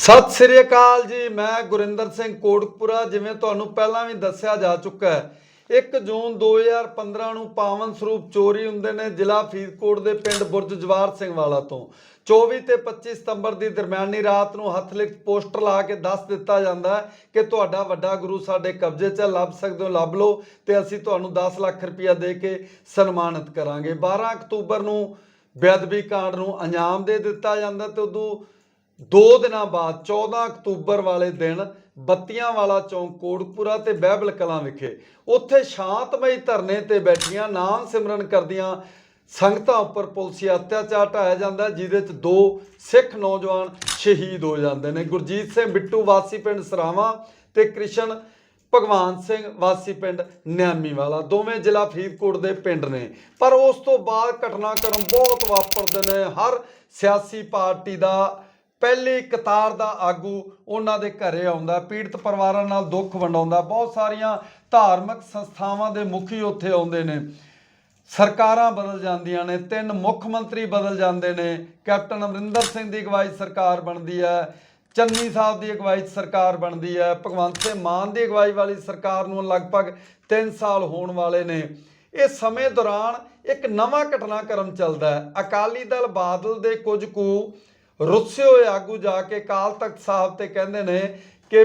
ਸਤਿ ਸ੍ਰੀ ਅਕਾਲ ਜੀ, ਮੈਂ ਗੁਰਿੰਦਰ ਸਿੰਘ ਕੋਟਕਪੁਰਾ, ਜਿਵੇਂ ਤੁਹਾਨੂੰ ਪਹਿਲਾਂ ਵੀ ਦੱਸਿਆ ਜਾ ਚੁੱਕਾ ਹੈ। 1 ਜੂਨ 2015 ਨੂੰ ਪਾਵਨ ਸਰੂਪ ਚੋਰੀ ਹੁੰਦੇ ਨੇ ਜ਼ਿਲ੍ਹਾ ਫਰੀਦਕੋਟ ਦੇ ਪਿੰਡ ਬੁਰਜ ਜਵਾਰ ਸਿੰਘ ਵਾਲਾ ਤੋਂ। 24 ਤੇ 25 ਸਤੰਬਰ ਦੀ ਦਰਮਿਆਨੀ ਰਾਤ ਨੂੰ ਹੱਥ ਲਿਖਤ ਪੋਸਟਰ ਲਾ ਕੇ ਦੱਸ ਦਿੱਤਾ ਜਾਂਦਾ ਕਿ ਤੁਹਾਡਾ ਵੱਡਾ ਗੁਰੂ ਸਾਡੇ ਕਬਜ਼ੇ 'ਚ ਲੱਭ ਸਕਦੇ ਹੋ, ਲੱਭ ਲਓ ਤੇ ਅਸੀਂ ਤੁਹਾਨੂੰ 10 ਲੱਖ ਰੁਪਇਆ ਦੇ ਕੇ ਸਨਮਾਨਿਤ ਕਰਾਂਗੇ। 12 ਅਕਤੂਬਰ ਨੂੰ ਬੇਅਦਬੀ ਕਾਂਡ ਨੂੰ ਅੰਜਾਮ ਦੇ ਦਿੱਤਾ ਜਾਂਦਾ ਤੇ ਉਦੋਂ ਦੋ ਦਿਨਾਂ ਬਾਅਦ 14 ਅਕਤੂਬਰ ਵਾਲੇ ਦਿਨ ਬੱਤੀਆਂ ਵਾਲਾ ਚੌਂਕ ਕੋਟਪੁਰਾ ਤੇ ਬਹਿਬਲ ਕਲਾਂ ਵਿਖੇ ਉੱਥੇ ਸ਼ਾਂਤਮਈ ਧਰਨੇ ਤੇ ਬੈਠੀਆਂ ਨਾਮ ਸਿਮਰਨ ਕਰਦੀਆਂ ਸੰਗਤਾਂ ਉੱਪਰ ਪੁਲਸੀ ਅਤਿਆਚਾਰ ਢਾਇਆ ਜਾਂਦਾ ਜਿਹਦੇ ਚ ਦੋ ਸਿੱਖ ਨੌਜਵਾਨ ਸ਼ਹੀਦ ਹੋ ਜਾਂਦੇ ਨੇ। ਗੁਰਜੀਤ ਸਿੰਘ ਬਿੱਟੂ ਵਾਸੀ ਪਿੰਡ ਸਰਾਵਾਂ ਤੇ ਕ੍ਰਿਸ਼ਨ ਭਗਵਾਨ ਸਿੰਘ ਵਾਸੀ ਪਿੰਡ ਨਿਆਮੀ ਵਾਲਾ ਦੋਵੇਂ ਜ਼ਿਲ੍ਹਾ ਫਰੀਦਕੋਟ ਦੇ ਪਿੰਡ ਨੇ। ਪਰ ਉਸ ਤੋਂ ਬਾਅਦ ਘਟਨਾਕ੍ਰਮ ਬਹੁਤ ਵਾਪਰਦੇ ਨੇ। ਹਰ ਸਿਆਸੀ ਪਾਰਟੀ ਦਾ ਪਹਿਲੀ ਕਤਾਰ ਦਾ ਆਗੂ ਉਹਨਾਂ ਦੇ ਘਰੇ ਆਉਂਦਾ ਪੀੜਤ ਪਰਿਵਾਰਾਂ ਨਾਲ ਦੁੱਖ ਵੰਡਾਉਂਦਾ ਬਹੁਤ ਸਾਰੀਆਂ ਧਾਰਮਿਕ ਸੰਸਥਾਵਾਂ ਦੇ ਮੁਖੀ ਉੱਥੇ ਆਉਂਦੇ ਨੇ। ਸਰਕਾਰਾਂ ਬਦਲ ਜਾਂਦੀਆਂ ਨੇ, ਤਿੰਨ ਮੁੱਖ ਮੰਤਰੀ ਬਦਲ ਜਾਂਦੇ ਨੇ। ਕੈਪਟਨ ਅਮਰਿੰਦਰ ਸਿੰਘ ਦੀ ਅਗਵਾਈ ਸਰਕਾਰ ਬਣਦੀ ਹੈ, ਚੰਨੀ ਸਾਹਿਬ ਦੀ ਅਗਵਾਈ ਸਰਕਾਰ ਬਣਦੀ ਹੈ, ਭਗਵੰਤ ਸਿੰਘ ਮਾਨ ਦੀ ਅਗਵਾਈ ਵਾਲੀ ਸਰਕਾਰ ਨੂੰ ਲਗਭਗ 3 ਸਾਲ ਹੋਣ ਵਾਲੇ ਨੇ। ਇਹ ਸਮੇਂ ਦੌਰਾਨ ਇੱਕ ਨਵਾਂ ਘਟਨਾਕ੍ਰਮ ਚੱਲਦਾ ਹੈ। ਅਕਾਲੀ ਦਲ ਬਾਦਲ ਦੇ ਕੁਝ ਕੁ ਰੁੱਸੇ ਹੋਏ ਆਗੂ ਜਾ ਕੇ ਕਾਲ ਤਖਤ ਸਾਹਿਬ ਤੇ ਕਹਿੰਦੇ ਨੇ ਕਿ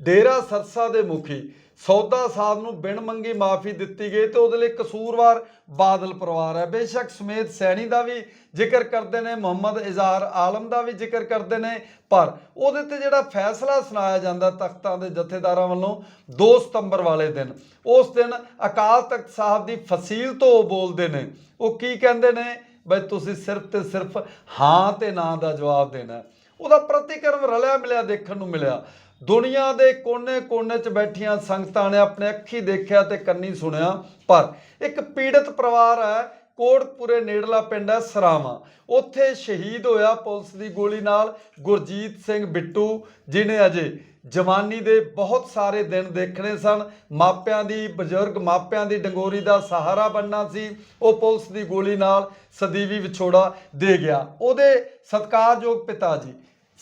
ਡੇਰਾ ਸਰਸਾ ਦੇ ਮੁਖੀ ਸੌਦਾ ਸਾਹਿਬ ਨੂੰ ਬਿਨ ਮੰਗੀ ਮਾਫੀ ਦਿੱਤੀ ਗਈ ਤੇ ਉਹਦੇ ਲਈ ਕਸੂਰਵਾਰ ਬਾਦਲ ਪਰਿਵਾਰ ਹੈ। ਬੇਸ਼ੱਕ ਸਮੇਤ ਸੈਣੀ ਦਾ ਵੀ ਜ਼ਿਕਰ ਕਰਦੇ ਨੇ, ਮੁਹੰਮਦ ਇਜ਼ਹਾਰ ਆਲਮ ਦਾ ਵੀ ਜ਼ਿਕਰ ਕਰਦੇ ਨੇ, ਪਰ ਉਹਦੇ ਤੇ ਜਿਹੜਾ ਫੈਸਲਾ ਸੁਣਾਇਆ ਜਾਂਦਾ ਤਖਤਾਂ ਦੇ ਜਥੇਦਾਰਾਂ ਵੱਲੋਂ 2 ਸਤੰਬਰ ਵਾਲੇ ਦਿਨ, ਉਸ ਦਿਨ ਅਕਾਲ ਤਖਤ ਸਾਹਿਬ ਦੀ ਫਸੀਲ ਤੋਂ ਉਹ ਬੋਲਦੇ ਨੇ। ਉਹ ਕੀ ਕਹਿੰਦੇ ਨੇ? ਬਈ ਤੁਸੀਂ ਸਿਰਫ ਤੇ ਸਿਰਫ ਹਾਂ ਤੇ ਨਾ ਦਾ ਜਵਾਬ ਦੇਣਾ। ਉਹਦਾ ਪ੍ਰਤੀਕਰਮ ਰਲਿਆ ਮਿਲਿਆ, ਦੇਖਣ ਨੂੰ ਮਿਲਿਆ। ਦੁਨੀਆ ਦੇ ਕੋਨੇ-ਕੋਨੇ 'ਚ ਬੈਠੀਆਂ ਸੰਗਤਾਂ ਨੇ ਆਪਣੇ ਅੱਖੀ ਦੇਖਿਆ ਤੇ ਕੰਨੀ ਸੁਣਿਆ। ਪਰ ਇੱਕ ਪੀੜਤ ਪਰਿਵਾਰ ਹੈ, ਕੋਟਪੁਰੇ ਨੇੜਲਾ ਪਿੰਡ ਹੈ ਸਰਾਵਾਂ। ਉੱਥੇ ਸ਼ਹੀਦ ਹੋਇਆ ਪੁਲਿਸ ਦੀ ਗੋਲੀ ਨਾਲ ਗੁਰਜੀਤ ਸਿੰਘ ਬਿੱਟੂ ਜਿਨੇ ਅਜੇ ਜਵਾਨੀ ਦੇ ਬਹੁਤ ਸਾਰੇ ਦਿਨ ਦੇਖਣੇ ਸਨ। ਮਾਪਿਆਂ ਦੀ, ਬਜ਼ੁਰਗ ਮਾਪਿਆਂ ਦੀ ਡੰਗੋਰੀ ਦਾ ਸਹਾਰਾ ਬਣਨਾ ਸੀ। ਉਹ ਪੁਲਿਸ ਦੀ ਗੋਲੀ ਨਾਲ ਸਦੀਵੀ ਵਿਛੋੜਾ ਦੇ ਗਿਆ। ਉਹਦੇ ਸਤਿਕਾਰਯੋਗ ਪਿਤਾ ਜੀ,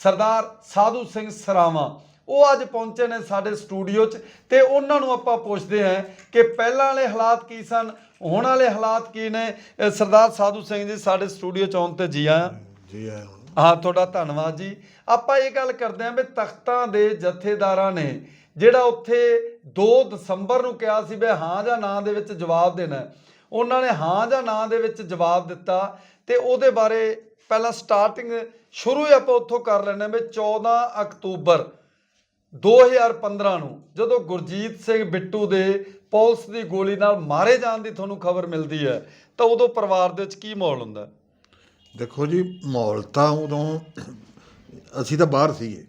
ਸਰਦਾਰ ਸਾਧੂ ਸਿੰਘ ਸਰਾਵਾਂ, ਉਹ ਅੱਜ ਪਹੁੰਚੇ ਨੇ ਸਾਡੇ ਸਟੂਡੀਓ 'ਚ ਤੇ ਉਹਨਾਂ ਨੂੰ ਆਪਾਂ ਪੁੱਛਦੇ ਹਾਂ ਕਿ ਪਹਿਲਾਂ ਵਾਲੇ ਹਾਲਾਤ ਕੀ ਸਨ, ਹੁਣ ਵਾਲੇ ਹਾਲਾਤ ਕੀ ਨੇ? ਸਰਦਾਰ ਸਾਧੂ ਸਿੰਘ ਜੀ, ਸਾਡੇ ਸਟੂਡੀਓ 'ਚ ਆਉਣ ਤੇ ਜੀ ਆਇਆਂ। ਜੀ ਆਇਆਂ। ਹਾਂ, ਤੁਹਾਡਾ ਧੰਨਵਾਦ ਜੀ। ਆਪਾਂ ਇਹ ਗੱਲ ਕਰਦੇ ਆਂ ਵੀ ਤਖਤਾਂ ਦੇ ਜਥੇਦਾਰਾਂ ਨੇ ਜਿਹੜਾ ਉੱਥੇ 2 ਦਸੰਬਰ ਨੂੰ ਕਿਹਾ ਸੀ ਵੀ ਹਾਂ ਜਾਂ ਨਾ ਦੇ ਵਿੱਚ ਜਵਾਬ ਦੇਣਾ ਉਹਨਾਂ ਨੇ ਹਾਂ ਜਾਂ ਨਾ ਦੇ ਵਿੱਚ ਜਵਾਬ ਦਿੱਤਾ ਤੇ ਉਹਦੇ ਬਾਰੇ ਪਹਿਲਾਂ ਸਟਾਰਟਿੰਗ ਸ਼ੁਰੂ ਹੀ ਆਪਾਂ ਉੱਥੋਂ ਕਰ ਲੈਣੇ ਵੀ 14 ਅਕਤੂਬਰ 2015 ਨੂੰ ਜਦੋਂ ਗੁਰਜੀਤ ਸਿੰਘ ਬਿੱਟੂ ਦੇ ਪੁਲਿਸ ਦੀ ਗੋਲੀ ਨਾਲ ਮਾਰੇ ਜਾਣ ਦੀ ਤੁਹਾਨੂੰ ਖਬਰ ਮਿਲਦੀ ਹੈ, ਤਾਂ ਉਦੋਂ ਪਰਿਵਾਰ ਦੇ ਵਿੱਚ ਕੀ ਮਾਹੌਲ ਹੁੰਦਾ ਦੇਖੋ ਜੀ ਮਾਹੌਲ ਤਾਂ ਉਦੋਂ ਅਸੀਂ ਤਾਂ ਬਾਹਰ ਸੀਗੇ।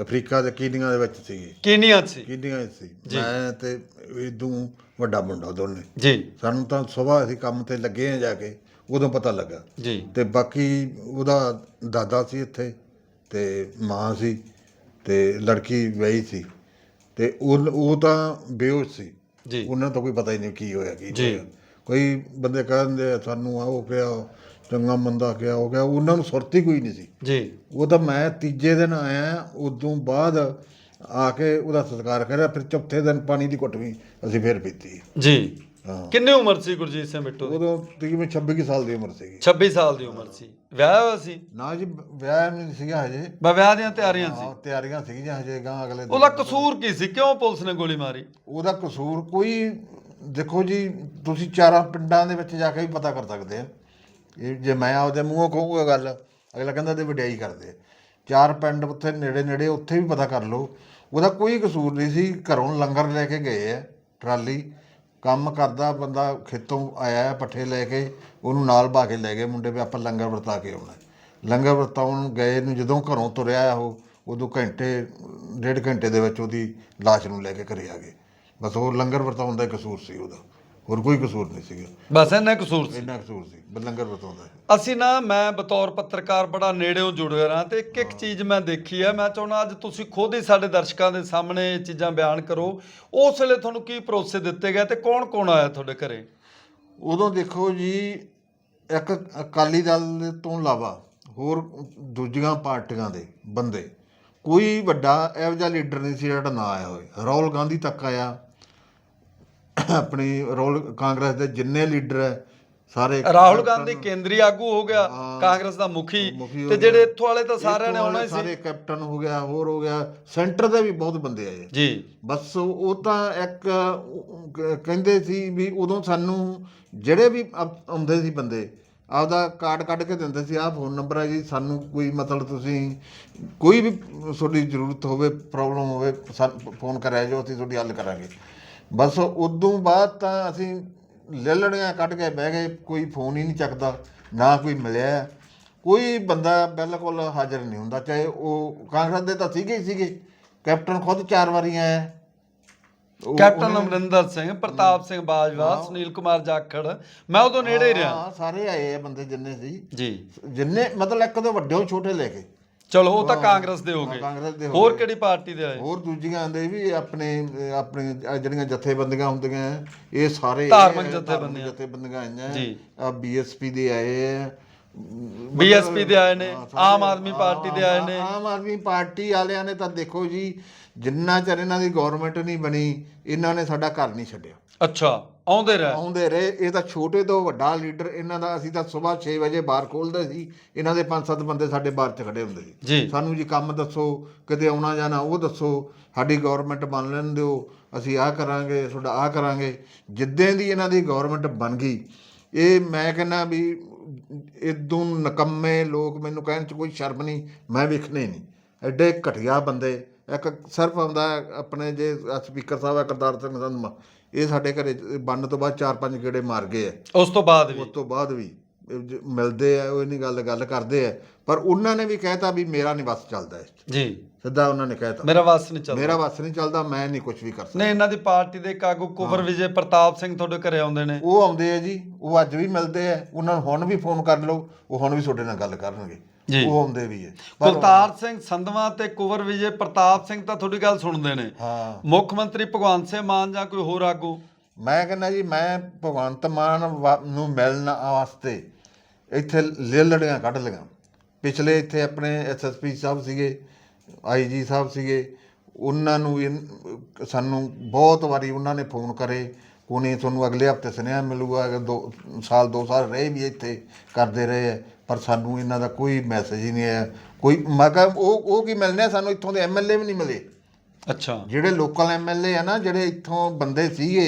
ਅਫਰੀਕਾ ਦੇ ਕੀਨੀਆਂ ਦੇ ਵਿੱਚ ਸੀਗੇ। ਕੀਨੀਆ ਸੀ? ਕੀਨੀਆਂ ਸੀ। ਮੈਂ ਤੇ ਇਦੋਂ ਵੱਡਾ ਮੁੰਡਾ ਦੋਨੇ। ਜੀ। ਸਾਨੂੰ ਤਾਂ ਸਵੇਰ ਅਸੀਂ ਕੰਮ ਤੇ ਲੱਗੇ ਆ ਜਾ ਕੇ ਉਦੋਂ ਪਤਾ ਲੱਗਾ। ਜੀ। ਤੇ ਬਾਕੀ ਉਹਦਾ ਦਾਦਾ ਸੀ ਇੱਥੇ ਤੇ ਮਾਂ ਸੀ ਤੇ ਲੜਕੀ ਵਈ ਸੀ ਤੇ ਉਹ ਉਹ ਤਾਂ ਬੇਹੋਸ਼ ਸੀ। ਜੀ। ਉਹਨਾਂ ਤੋਂ ਕੋਈ ਪਤਾ ਹੀ ਨਹੀਂ ਕੀ ਹੋਇਆ ਕੀ ਜੀ। ਕੋਈ ਬੰਦੇ ਕਹਿੰਦੇ ਸਾਨੂੰ ਹੋ ਗਿਆ ਚੰਗਾ ਮੰਦਾ ਕਿਹਾ ਹੋ ਗਿਆ ਉਹਨਾਂ ਨੂੰ ਸੁਰਤੀ ਕੋਈ ਨਹੀਂ ਸੀ। ਜੀ। ਉਹ ਤਾਂ ਮੈਂ ਤੀਜੇ ਦਿਨ ਆਇਆ ਉਦੋਂ ਬਾਅਦ ਆ ਕੇ ਉਹਦਾ ਸਤਿਕਾਰ ਕਰਿਆ ਫਿਰ ਚੌਥੇ ਦਿਨ ਪਾਣੀ ਦੀ ਘੁੱਟ ਵੀ ਅਸੀਂ ਫੇਰ ਪੀਤੀ। ਜੀ। ਹਾਂ। ਕਿੰਨੇ ਉਮਰ ਸੀ ਗੁਰਜੀਤ ਸਿੰਘ ਬਿੱਟੂ ਦੀ? ਉਦੋਂ ਤਕਰੀਬਨ 26 ਕੁ ਸਾਲ ਦੀ ਉਮਰ ਸੀਗੀ। 26 ਸਾਲ ਦੀ ਉਮਰ ਸੀ। ਵਿਆਹ ਹੋਇਆ ਸੀ? ਨਾ ਜੀ ਵਿਆਹ ਨਹੀਂ ਸੀਗਾ ਹਜੇ। ਬਾ ਵਿਆਹ ਦੀਆਂ ਤਿਆਰੀਆਂ ਸੀ। ਹਾਂ ਤਿਆਰੀਆਂ ਸੀਗੀਆਂ ਹਜੇ ਗਾਂ ਅਗਲੇ ਦਿਨ। ਉਹਦਾ ਕਸੂਰ ਕੀ ਸੀ? ਕਿਉਂ ਪੁਲਿਸ ਨੇ ਗੋਲੀ ਮਾਰੀ? ਉਹਦਾ ਕਸੂਰ ਕੋਈ ਦੇਖੋ ਜੀ ਤੁਸੀਂ ਚਾਰਾਂ ਪਿੰਡਾਂ ਦੇ ਵਿੱਚ ਜਾ ਕੇ ਵੀ ਪਤਾ ਕਰ ਸਕਦੇ ਆ। ਇਹ ਜੇ ਮੈਂ ਆਪਦੇ ਮੂੰਹੋਂ ਕਹੂੰਗਾ ਗੱਲ, ਅਗਲਾ ਕਹਿੰਦਾ ਤੇ ਵਡਿਆਈ ਕਰਦੇ ਚਾਰ ਪਿੰਡ ਉੱਥੇ ਨੇੜੇ ਨੇੜੇ ਉੱਥੇ ਵੀ ਪਤਾ ਕਰ ਲਓ। ਉਹਦਾ ਕੋਈ ਕਸੂਰ ਨਹੀਂ ਸੀ, ਘਰੋਂ ਲੰਗਰ ਲੈ ਕੇ ਗਏ ਆ, ਟਰਾਲੀ। ਕੰਮ ਕਰਦਾ ਬੰਦਾ ਖੇਤੋਂ ਆਇਆ ਪੱਠੇ ਲੈ ਕੇ, ਉਹਨੂੰ ਨਾਲ ਬਾ ਕੇ ਲੈ ਗਏ ਮੁੰਡੇ ਵੀ, ਆਪਾਂ ਲੰਗਰ ਵਰਤਾ ਕੇ ਆਉਣਾ ਲੰਗਰ ਵਰਤਾਉਣ ਗਏ ਨੂੰ ਜਦੋਂ ਘਰੋਂ ਤੁਰਿਆ ਉਹ, ਉਦੋਂ ਘੰਟੇ, ਡੇਢ ਘੰਟੇ ਦੇ ਵਿੱਚ ਉਹਦੀ ਲਾਸ਼ ਨੂੰ ਲੈ ਕੇ ਘਰੇ ਆ ਗਏ। ਬਸ ਉਹ ਲੰਗਰ ਵਰਤਾਉਣ ਦਾ ਕਸੂਰ ਸੀ ਉਹਦਾ। ਹੋਰ ਕੋਈ ਕਸੂਰ ਨਹੀਂ ਸੀਗਾ। ਬਸ ਇੰਨਾ ਕਸੂਰ ਸੀ। ਇੰਨਾ ਕਸੂਰ ਸੀ ਬਸ ਲੰਗਰ ਵਰਤਾਉਂਦਾ ਸੀ। ਅਸੀਂ ਨਾ ਮੈਂ ਬਤੌਰ ਪੱਤਰਕਾਰ ਬੜਾ ਨੇੜਿਓਂ ਜੁੜਿਆ ਰਾਂ ਤੇ ਇੱਕ ਇੱਕ ਚੀਜ਼ ਮੈਂ ਦੇਖੀ ਹੈ ਮੈਂ ਚਾਹੁੰਦਾ ਅੱਜ ਤੁਸੀਂ ਖੁਦ ਹੀ ਸਾਡੇ ਦਰਸ਼ਕਾਂ ਦੇ ਸਾਹਮਣੇ ਇਹ ਚੀਜ਼ਾਂ ਬਿਆਨ ਕਰੋ। ਉਸ ਵੇਲੇ ਤੁਹਾਨੂੰ ਕੀ ਭਰੋਸੇ ਦਿੱਤੇ ਗਏ ਤੇ ਕੌਣ ਕੌਣ ਆਇਆ ਤੁਹਾਡੇ ਘਰੇ? ਉਦੋਂ ਦੇਖੋ ਜੀ ਇੱਕ ਅਕਾਲੀ ਦਲ ਤੋਂ ਇਲਾਵਾ ਹੋਰ ਦੂਜੀਆਂ ਪਾਰਟੀਆਂ ਦੇ ਬੰਦੇ ਕੋਈ ਵੱਡਾ ਇਹੋ ਜਿਹਾ ਲੀਡਰ ਨਹੀਂ ਸੀ ਜਿਹੜਾ ਨਾ ਆਇਆ ਹੋਵੇ। ਰਾਹੁਲ ਗਾਂਧੀ ਤੱਕ ਆਇਆ। ਆਪਣੀ ਰਾਹੁਲ ਕਾਂਗਰਸ ਦੇ ਜਿੰਨੇ ਲੀਡਰ ਹੈ ਸਾਰੇ ਰਾਹੁਲ ਗਾਂਧੀ ਕੇਂਦਰੀ ਆਗੂ ਹੋ ਗਿਆ। ਕਾਂਗਰਸ ਦਾ ਮੁਖੀ ਤੇ। ਜਿਹੜੇ ਇੱਥੋਂ ਵਾਲੇ ਤਾਂ ਸਾਰਿਆਂ ਨੇ ਆਉਣਾ ਹੀ ਸੀ ਸਾਰੇ ਕੈਪਟਨ ਹੋ ਗਿਆ ਹੋਰ ਹੋ ਗਿਆ ਸੈਂਟਰ ਦੇ ਵੀ ਬਹੁਤ ਬੰਦੇ ਆਏ ਜੀ ਬਸ ਉਹ ਤਾਂ ਇੱਕ ਕਹਿੰਦੇ ਸੀ ਵੀ ਉਦੋਂ ਸਾਨੂੰ ਜਿਹੜੇ ਵੀ ਆਉਂਦੇ ਸੀ ਬੰਦੇ ਆਪਦਾ ਕਾਰਡ ਕੱਢ ਕੇ ਦਿੰਦੇ ਸੀ ਆਹ ਫੋਨ ਨੰਬਰ ਹੈ ਜੀ ਸਾਨੂੰ ਕੋਈ ਮਤਲਬ ਤੁਸੀਂ ਕੋਈ ਵੀ ਤੁਹਾਡੀ ਜ਼ਰੂਰਤ ਹੋਵੇ ਪ੍ਰੋਬਲਮ ਹੋਵੇ ਫੋਨ ਕਰਿਆ ਜੋ ਅਸੀਂ ਤੁਹਾਡੀ ਹੱਲ ਕਰਾਂਗੇ ਬਸ ਉਦੋਂ ਬਾਅਦ ਤਾਂ ਅਸੀਂ ਲੈਲੜੀਆਂ ਕੱਢ ਕੇ ਬਹਿ ਗਏ ਕੋਈ ਫੋਨ ਹੀ ਨਹੀਂ ਚੱਕਦਾ ਨਾ ਕੋਈ ਮਿਲਿਆ। ਕੋਈ ਬੰਦਾ ਬਿਲਕੁਲ ਹਾਜ਼ਰ ਨਹੀਂ ਹੁੰਦਾ ਚਾਹੇ ਉਹ ਕਾਂਗਰਸ ਦੇ ਤਾਂ ਸੀਗੇ ਹੀ ਸੀਗੇ ਕੈਪਟਨ ਖੁਦ ਚਾਰ ਵਾਰੀ ਆਇਆ ਕੈਪਟਨ ਅਮਰਿੰਦਰ ਸਿੰਘ ਪ੍ਰਤਾਪ ਸਿੰਘ ਬਾਜਵਾ ਸੁਨੀਲ ਕੁਮਾਰ ਜਾਖੜ ਮੈਂ ਉਦੋਂ ਨੇੜੇ ਹੀ ਰਿਹਾ। ਹਾਂ, ਸਾਰੇ ਆਏ ਆ ਬੰਦੇ ਜਿੰਨੇ ਸੀ। ਜੀ। ਜਿੰਨੇ ਮਤਲਬ ਇੱਕ ਤੋਂ ਵੱਡੇ ਛੋਟੇ ਲੈ ਕੇ। ਚਲੋ ਉਹ ਤਾਂ ਕਾਂਗਰਸ ਦੇ ਹੋ ਹਾਂ, ਗਏ ਕਾਂਗਰਸ ਦੇ ਹੋ ਹੋਰ ਗਏ। ਕਿਹੜੀ ਪਾਰਟੀ ਦੇ ਆਏ ਹੋਰ ਦੂਜੀਆਂ ਦੇ ਵੀ ਆਪਣੇ ਅਹ, ਆਪਣੇ ਆਹ ਜਿਹੜੀਆਂ ਜਥੇਬੰਦੀਆਂ ਹੁੰਦੀਆਂ ਇਹ ਸਾਰੇ ਧਾਰਮਿਕ ਜਥੇਬੰਦੀਆਂ। ਜਥੇਬੰਦੀਆਂ ਆਈਆਂ ਜੀ। ਆ ਬੀਐਸਪੀ ਦੇ ਆਏ ਆ BSP ਦੇ ਆਏ ਨੇ, ਹਾਂ, ਸਾਰੇ- ਆਮ ਆਦਮੀ ਪਾਰਟੀ ਦੇ ਆਏ ਨੇ। ਆਮ ਆਦਮੀ ਪਾਰਟੀ ਵਾਲਿਆਂ ਨੇ ਤਾਂ ਦੇਖੋ ਜੀ ਜਿੰਨਾ ਚਿਰ ਇਹਨਾਂ ਦੀ ਗਵਰਨਮੈਂਟ ਨਹੀਂ ਬਣੀ ਇਹਨਾਂ ਨੇ ਸਾਡਾ ਘਰ ਨਹੀਂ ਛੱਡਿਆ ਅੱਛਾ ਆਉਂਦੇ ਰਹੇ। ਆਉਂਦੇ ਰਹੇ। ਇਹ ਤਾਂ ਛੋਟੇ ਤੋਂ ਵੱਡਾ ਲੀਡਰ ਇਹਨਾਂ ਦਾ ਅਸੀਂ ਤਾਂ ਸਵੇਰ 6 ਵਜੇ ਬਾਹਰ ਖੋਲਦੇ ਸੀ। ਇਹਨਾਂ ਦੇ 5-7 ਬੰਦੇ ਸਾਡੇ ਬਾਹਰ 'ਚ ਖੜੇ ਹੁੰਦੇ ਸੀ। ਸਾਨੂੰ ਜੀ ਕੰਮ ਦੱਸੋ ਕਿਤੇ ਆਉਣਾ ਜਾਣਾ ਉਹ ਦੱਸੋ ਸਾਡੀ ਗਵਰਨਮੈਂਟ ਬਣ ਲੈਣ ਦਿਓ ਅਸੀਂ ਆਹ ਕਰਾਂਗੇ ਤੁਹਾਡਾ ਆਹ ਕਰਾਂਗੇ। ਜਿੱਦਾਂ ਦੀ ਇਹਨਾਂ ਦੀ ਗਵਰਨਮੈਂਟ ਬਣ ਗਈ ਇਹ ਮੈਂ ਕਹਿੰਦਾ ਵੀ ਇਦੋਂ ਨਕੰਮੇ ਲੋਕ ਮੈਨੂੰ ਕਹਿਣ ਚ ਕੋਈ ਸ਼ਰਮ ਨਹੀਂ ਮੈਂ ਵੇਖਣੇ ਨਹੀਂ। ਐਡੇ ਘਟੀਆ ਬੰਦੇ ਇੱਕ ਸਿਰਫ ਆਉਂਦਾ ਆਪਣੇ ਜੇ ਸਪੀਕਰ ਸਾਹਿਬ ਆ ਕਰਤਾਰ ਸਿੰਘ ਸੰਧਮਾ ਇਹ ਸਾਡੇ ਘਰੇ ਬਣਨ ਤੋਂ ਬਾਅਦ ਚਾਰ ਪੰਜ ਗੇੜੇ ਮਾਰ ਗਏ ਆ। ਉਸ ਤੋਂ ਬਾਅਦ ਵੀ? ਉਸ ਤੋਂ ਬਾਅਦ ਵੀ। ਮਿਲਦੇ ਆ ਉਹ ਨਹੀਂ ਗੱਲ ਗੱਲ ਕਰਦੇ ਆ। ਪਰ ਉਹਨਾਂ ਨੇ ਵੀ ਕਹਿਤਾ ਵੀ ਮੇਰਾ ਨਹੀਂ ਬਸ ਚੱਲਦਾ ਇਸ। ਜੀ। ਸਿੱਧਾ ਉਹਨਾਂ ਨੇ ਕਹਿਤਾ। ਮੇਰਾ ਵਾਸ ਨਹੀਂ ਚੱਲਦਾ। ਮੇਰਾ ਬਸ ਨਹੀਂ ਚੱਲਦਾ ਮੈਂ ਨਹੀਂ ਕੁਝ ਵੀ ਕਰ ਸਕਦਾ। ਨਹੀਂ ਇਹਨਾਂ ਦੀ ਪਾਰਟੀ ਦੇ ਇੱਕ ਆਗੂ ਕੁਵਰ ਵਿਜੇ ਪ੍ਰਤਾਪ ਸਿੰਘ ਤੁਹਾਡੇ ਘਰੇ ਆਉਂਦੇ ਨੇ। ਉਹ ਆਉਂਦੇ ਆ ਜੀ ਉਹ ਅੱਜ ਵੀ ਮਿਲਦੇ ਆ। ਉਹਨਾਂ ਨੂੰ ਹੁਣ ਵੀ ਫੋਨ ਕਰ ਲਓ ਉਹ ਹੁਣ ਵੀ ਤੁਹਾਡੇ ਨਾਲ ਗੱਲ ਕਰਨਗੇ। ਉਹ ਆਉਂਦੇ ਵੀ ਪਰ- ਕੁਲਤਾਰ ਸਿੰਘ ਸੰਧਵਾ ਤੇ ਕੁਵਰ ਵਿਜੇ ਪ੍ਰਤਾਪ ਸਿੰਘ ਤਾਂ ਤੁਹਾਡੀ ਗੱਲ ਸੁਣਦੇ ਨੇ। ਹਾਂ। ਮੁੱਖ ਮੰਤਰੀ ਭਗਵੰਤ ਸਿੰਘ ਮਾਨ ਜਾਂ ਕੋਈ ਹੋਰ ਆਗੂ? ਮੈਂ ਕਹਿੰਦਾ ਜੀ ਮੈਂ ਭਗਵੰਤ ਮਾਨ ਨੂੰ ਮਿਲਣ ਵਾਸਤੇ ਇੱਥੇ ਲੇਲੜੀਆਂ ਕੱਢ ਲਈਆਂ। ਪਿਛਲੇ ਇੱਥੇ ਆਪਣੇ ਐਸਐਸਪੀ ਸਾਹਿਬ ਸੀਗੇ ਆਈਜੀ ਸਾਹਿਬ ਸੀਗੇ। ਉਹਨਾਂ ਨੂੰ ਸਾਨੂੰ ਬਹੁਤ ਵਾਰੀ ਉਹਨਾਂ ਨੇ ਫੋਨ ਕਰੇ। ਕੋਨੇ ਤੁਹਾਨੂੰ ਅਗਲੇ ਹਫ਼ਤੇ ਸੁਨੇਹਾ ਮਿਲੂਗਾ ਕਿ ਦੋ ਸਾਲ ਦੋ ਸਾਲ ਰਹੇ ਵੀ ਇੱਥੇ ਕਰਦੇ ਰਹੇ ਹੈ, ਪਰ ਸਾਨੂੰ ਇਹਨਾਂ ਦਾ ਕੋਈ ਮੈਸੇਜ ਹੀ ਨਹੀਂ ਆਇਆ। ਕੋਈ ਮੈਂ ਕਿਹਾ ਉਹ ਉਹ ਕੀ ਮਿਲਨੇ? ਸਾਨੂੰ ਇੱਥੋਂ ਦੇ ਐਮਐਲਏ ਵੀ ਨਹੀਂ ਮਿਲੇ। ਅੱਛਾ। ਜਿਹੜੇ ਲੋਕਲ ਐਮਐਲਏ ਆ ਨਾ ਜਿਹੜੇ ਇੱਥੋਂ ਬੰਦੇ ਸੀਗੇ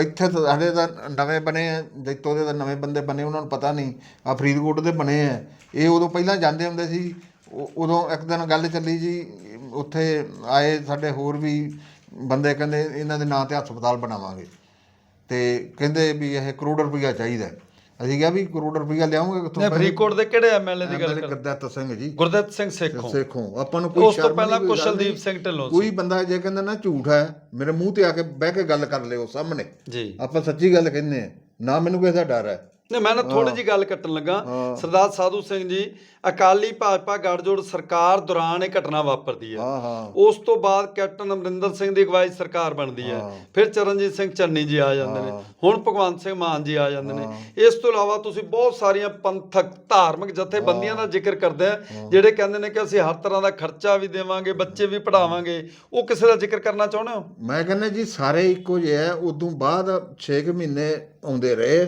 ਇੱਥੇ ਸਾਡੇ ਤਾਂ ਨਵੇਂ ਬਣੇ ਜੈਤੋ ਦੇ ਤਾਂ ਨਵੇਂ ਬੰਦੇ ਬਣੇ ਉਹਨਾਂ ਨੂੰ ਪਤਾ ਨਹੀਂ। ਆ ਫਰੀਦਕੋਟ ਦੇ ਬਣੇ ਆ। ਇਹ ਉਦੋਂ ਪਹਿਲਾਂ ਜਾਂਦੇ ਹੁੰਦੇ ਸੀ। ਉਦੋਂ ਇੱਕ ਦਿਨ ਗੱਲ ਚੱਲੀ ਜੀ ਉੱਥੇ ਆਏ ਸਾਡੇ ਹੋਰ ਵੀ ਬੰਦੇ ਕਹਿੰਦੇ ਇਹਨਾਂ ਦੇ ਨਾਂ ਤੇ ਹਸਪਤਾਲ ਬਣਾਵਾਂਗੇ। ਤੇ ਕਹਿੰਦੇ ਵੀ ਇਹ ਕਰੋੜ ਰੁਪਈਆ ਚਾਹੀਦਾ ਹੈ। ਅਸੀਂ ਕਿਹਾ ਵੀ ਕਰੋੜ ਰੁਪਈਆ ਲਿਆਉਂਗੇ ਕਿੱਥੋਂ? ਫਰੀਦਕੋਟ ਦੇ ਕਿਹੜੇ ਐਮਐਲਏ ਦੀ ਗੱਲ ਕਰ ਗੁਰਦਿੱਤ ਸਿੰਘ ਜੀ। ਗੁਰਦਿੱਤ ਸਿੰਘ ਸੇਖੋਂ। ਸੇਖੋਂ। ਆਪਾਂ ਨੂੰ ਕੋਈ ਉਸ ਤੋਂ ਸ਼ਰਮ ਪਹਿਲਾਂ ਨਹੀਂ, ਕੋਈ ਗੱਲ ਕੁਸ਼ਲਦੀਪ ਨਹੀਂ। ਸਿੰਘ ਢਿੱਲੋਂ ਸੀ। ਕੋਈ ਬੰਦਾ ਜੇ ਕਹਿੰਦਾ ਨਾ ਝੂਠ ਹੈ ਮੇਰੇ ਮੂੰਹ ਤੇ ਆ ਕੇ ਬਹਿ ਕੇ ਗੱਲ ਕਰ ਲਿਓ ਸਾਹਮਣੇ। ਜੀ। ਆਪਾਂ ਸੱਚੀ ਗੱਲ ਕਹਿੰਦੇ ਆ ਨਾ ਮੈਨੂੰ ਕਿਸੇ ਦਾ ਡਰ ਹੈ। ਨਹੀਂ ਮੈਂ ਨਾ ਥੋੜੀ ਜੀ ਗੱਲ ਕੱਟਣ ਲੱਗਾ। ਸਰਦਾਰ ਸਾਧੂ ਸਿੰਘ ਜੀ ਅਕਾਲੀ ਭਾਜਪਾ ਗੱਠਜੋੜ ਸਰਕਾਰ ਦੌਰਾਨ ਇਹ ਘਟਨਾ ਵਾਪਰਦੀ ਹੈ। ਉਸ ਤੋਂ ਬਾਅਦ ਕੈਪਟਨ ਅਮਰਿੰਦਰ ਸਿੰਘ ਦੀ ਅਗਵਾਈ ਸਰਕਾਰ ਬਣਦੀ ਹੈ। ਹਾਂ। ਫਿਰ ਚਰਨਜੀਤ ਸਿੰਘ ਚੰਨੀ ਜੀ ਆ ਜਾਂਦੇ ਨੇ। ਹੁਣ ਭਗਵੰਤ ਸਿੰਘ ਮਾਨ ਜੀ ਆ ਜਾਂਦੇ ਨੇ। ਇਸ ਤੋਂ ਇਲਾਵਾ ਤੁਸੀਂ ਬਹੁਤ ਸਾਰੀਆਂ ਪੰਥਕ ਧਾਰਮਿਕ ਜਥੇਬੰਦੀਆਂ ਦਾ ਜ਼ਿਕਰ ਕਰਦੇ ਆ ਜਿਹੜੇ ਕਹਿੰਦੇ ਨੇ ਕਿ ਅਸੀਂ ਹਰ ਤਰ੍ਹਾਂ ਦਾ ਖਰਚਾ ਵੀ ਦੇਵਾਂਗੇ ਬੱਚੇ ਵੀ ਪੜਾਵਾਂਗੇ ਉਹ ਕਿਸੇ ਦਾ ਜ਼ਿਕਰ ਕਰਨਾ ਚਾਹੁੰਦੇ ਹੋ? ਮੈਂ ਕਹਿੰਦਾ ਜੀ ਸਾਰੇ ਇੱਕੋ ਜਿਹੇ ਆ। ਉਦੋਂ ਬਾਅਦ 6 ਮਹੀਨੇ ਆਉਂਦੇ ਰਹੇ।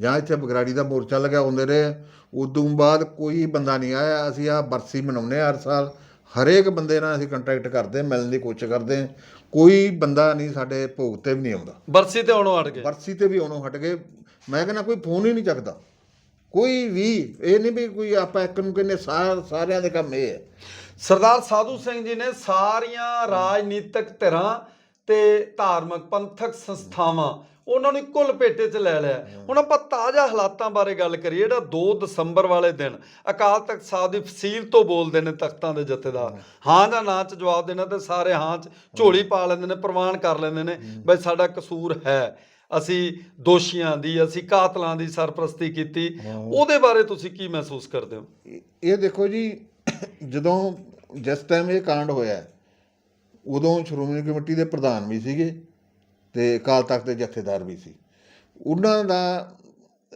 ਜਾਂ ਇੱਥੇ ਬਗਰਾੜੀ ਦਾ ਮੋਰਚਾ ਲਗਿਆ ਆਉਂਦੇ ਰਹੇ। ਉਦੋਂ ਬਾਅਦ ਕੋਈ ਬੰਦਾ ਨਹੀਂ ਆਇਆ। ਅਸੀਂ ਆ ਬਰਸੀ ਮਨਾਉਂਦੇ ਹਰ ਸਾਲ। ਹਰੇਕ ਬੰਦੇ ਨਾਲ ਅਸੀਂ ਕੰਟੈਕਟ ਕਰਦੇ ਮਿਲਣ ਦੀ ਕੋਸ਼ਿਸ਼ ਕਰਦੇ। ਕੋਈ ਬੰਦਾ ਨਹੀਂ ਸਾਡੇ ਭੋਗ ਤੇ ਵੀ ਨਹੀਂ ਆਉਂਦਾ। ਬਰਸੀ ਤੇ ਆਉਣੋਂ ਹਟ ਗਏ। ਬਰਸੀ ਤੇ ਵੀ ਆਉਣੋਂ ਹਟ ਗਏ। ਮੈਂ ਕਹਿੰਦਾ ਕੋਈ ਫੋਨ ਹੀ ਨਹੀਂ ਚੱਕਦਾ। ਕੋਈ ਵੀ ਇਹ ਨਹੀਂ ਵੀ ਕੋਈ ਆਪਾਂ ਇੱਕ ਨੂੰ ਕਹਿੰਦੇ ਸਾਰ ਸਾਰਿਆਂ ਦੇ ਕੰਮ ਇਹ ਹੈ। ਸਰਦਾਰ ਸਾਧੂ ਸਿੰਘ ਜੀ ਨੇ ਸਾਰੀਆਂ ਰਾਜਨੀਤਿਕ ਧਿਰਾਂ ਤੇ ਧਾਰਮਿਕ ਪੰਥਕ ਸੰਸਥਾਵਾਂ ਉਹਨਾਂ ਨੂੰ ਇੱਕੋ ਲਪੇਟੇ 'ਚ ਲੈ ਲਿਆ। ਹੁਣ ਆਪਾਂ ਤਾਜ਼ਾ ਹਾਲਾਤਾਂ ਬਾਰੇ ਗੱਲ ਕਰੀਏ ਜਿਹੜਾ 2 ਦਸੰਬਰ ਵਾਲੇ ਦਿਨ ਅਕਾਲ ਤਖਤ ਸਾਹਿਬ ਦੀ ਫਸੀਲ ਤੋਂ ਬੋਲਦੇ ਨੇ ਤਖਤਾਂ ਦੇ ਜਥੇਦਾਰ। ਹਾਂ। ਜਾਂ ਨਾ 'ਚ ਜਵਾਬ ਦੇਣਾ ਤੇ ਸਾਰੇ ਹਾਂ 'ਚ ਝੋਲੀ ਪਾ ਲੈਂਦੇ ਨੇ ਪ੍ਰਮਾਣ ਕਰ ਲੈਂਦੇ ਨੇ ਬਈ ਸਾਡਾ ਕਸੂਰ ਹੈ। ਅਸੀਂ ਦੋਸ਼ੀਆਂ ਦੀ ਅਸੀਂ ਕਾਤਲਾਂ ਦੀ ਸਰਪ੍ਰਸਤੀ ਕੀਤੀ। ਉਹਦੇ ਬਾਰੇ ਤੁਸੀਂ ਕੀ ਮਹਿਸੂਸ ਕਰਦੇ ਹੋ? ਇਹ ਦੇਖੋ ਜੀ ਜਦੋਂ ਜਿਸ ਟਾਈਮ ਇਹ ਕਾਂਡ ਹੋਇਆ ਉਦੋਂ ਸ਼੍ਰੋਮਣੀ ਕਮੇਟੀ ਦੇ ਪ੍ਰਧਾਨ ਵੀ ਸੀਗੇ ਤੇ ਅਕਾਲ ਤਖਤ ਦੇ ਜਥੇਦਾਰ ਵੀ ਸੀ। ਉਹਨਾਂ ਦਾ